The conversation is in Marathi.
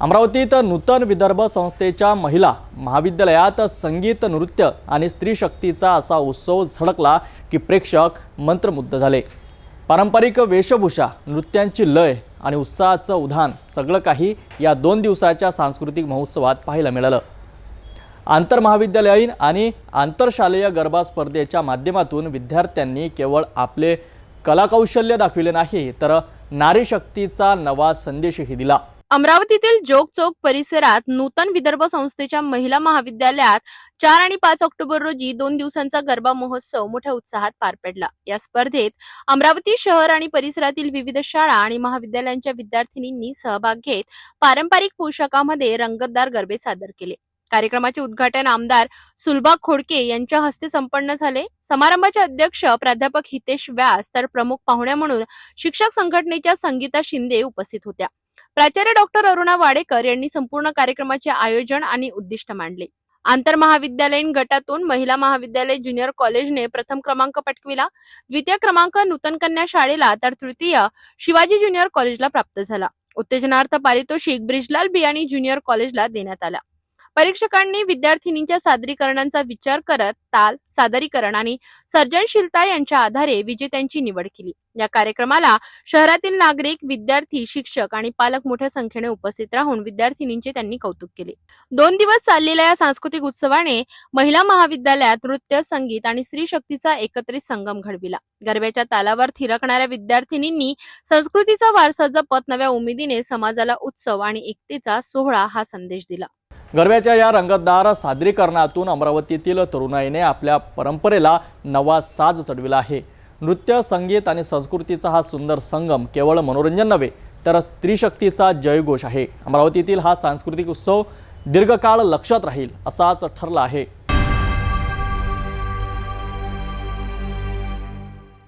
अमरावतीत नूतन विदर्भ संस्थेच्या महिला महाविद्यालयात संगीत नृत्य आणि स्त्री शक्तीचा असा उत्सव झळकला की प्रेक्षक मंत्रमुग्ध झाले. पारंपरिक वेशभूषा नृत्यांची लय आणि उत्साहाचं उधाण सगळं काही या दोन दिवसाच्या सांस्कृतिक महोत्सवात पाहायला मिळालं. आंतरमहाविद्यालयीन आणि आंतरशालेय गरबा स्पर्धेच्या माध्यमातून विद्यार्थ्यांनी केवळ आपले कलाकौशल्य दाखविले नाही तर नारीशक्तीचा नवा संदेशही दिला. अमरावतीतील जोग चौक परिसरात नूतन विदर्भ संस्थेच्या महिला महाविद्यालयात चार आणि पाच ऑक्टोबर रोजी दोन दिवसांचा गरबा महोत्सव मोठ्या उत्साहात पार पडला. या स्पर्धेत अमरावती शहर आणि परिसरातील विविध शाळा आणि महाविद्यालयांच्या विद्यार्थिनींनी सहभाग घेत पारंपरिक पोशाखामध्ये रंगतदार गरबे सादर केले. कार्यक्रमाचे उद्घाटन आमदार सुलभा खोडके यांच्या हस्ते संपन्न झाले. समारंभाचे अध्यक्ष प्राध्यापक हितेश व्यास तर प्रमुख पाहुण्या म्हणून शिक्षक संघटनेच्या संगीता शिंदे उपस्थित होत्या. प्राचार्य डॉक्टर अरुणा वाडेकर यांनी संपूर्ण कार्यक्रमाचे आयोजन आणि उद्दिष्ट मांडले. आंतर महाविद्यालयीन गटातून महिला महाविद्यालय ज्युनियर कॉलेजने प्रथम क्रमांक पटकविला. द्वितीय क्रमांक नूतन कन्या शाळेला तर तृतीय शिवाजी ज्युनियर कॉलेजला प्राप्त झाला. उत्तेजनार्थ पारितोषिक ब्रिजलाल बियाणी ज्युनियर कॉलेजला देण्यात आला. परीक्षकांनी विद्यार्थिनींच्या सादरीकरणांचा विचार करत ताल सादरीकरण आणि सर्जनशीलता यांच्या आधारे विजेत्यांची निवड केली. या कार्यक्रमाला शहरातील नागरिक विद्यार्थी शिक्षक आणि पालक मोठ्या संख्येने उपस्थित राहून विद्यार्थिनींचे त्यांनी कौतुक केले. दोन दिवस चाललेल्या या सांस्कृतिक उत्सवाने महिला महाविद्यालयात नृत्य संगीत आणि स्त्री शक्तीचा एकत्रित संगम घडविला. गरब्याच्या तालावर थिरकणाऱ्या विद्यार्थिनींनी संस्कृतीचा वारसा जपत नव्या उमेदीने समाजाला उत्सव आणि एकतेचा सोहळा हा संदेश दिला. गरब्याच्या या रंगतदार सादरीकरणातून अमरावतीतील तरुणाईने आपल्या परंपरेला नवा साज चढविला आहे. नृत्य संगीत आणि संस्कृतीचा हा सुंदर संगम केवळ मनोरंजन नव्हे तर स्त्रीशक्तीचा जयघोष आहे. अमरावतीतील हा सांस्कृतिक उत्सव दीर्घकाळ लक्षात राहील असाच ठरला आहे.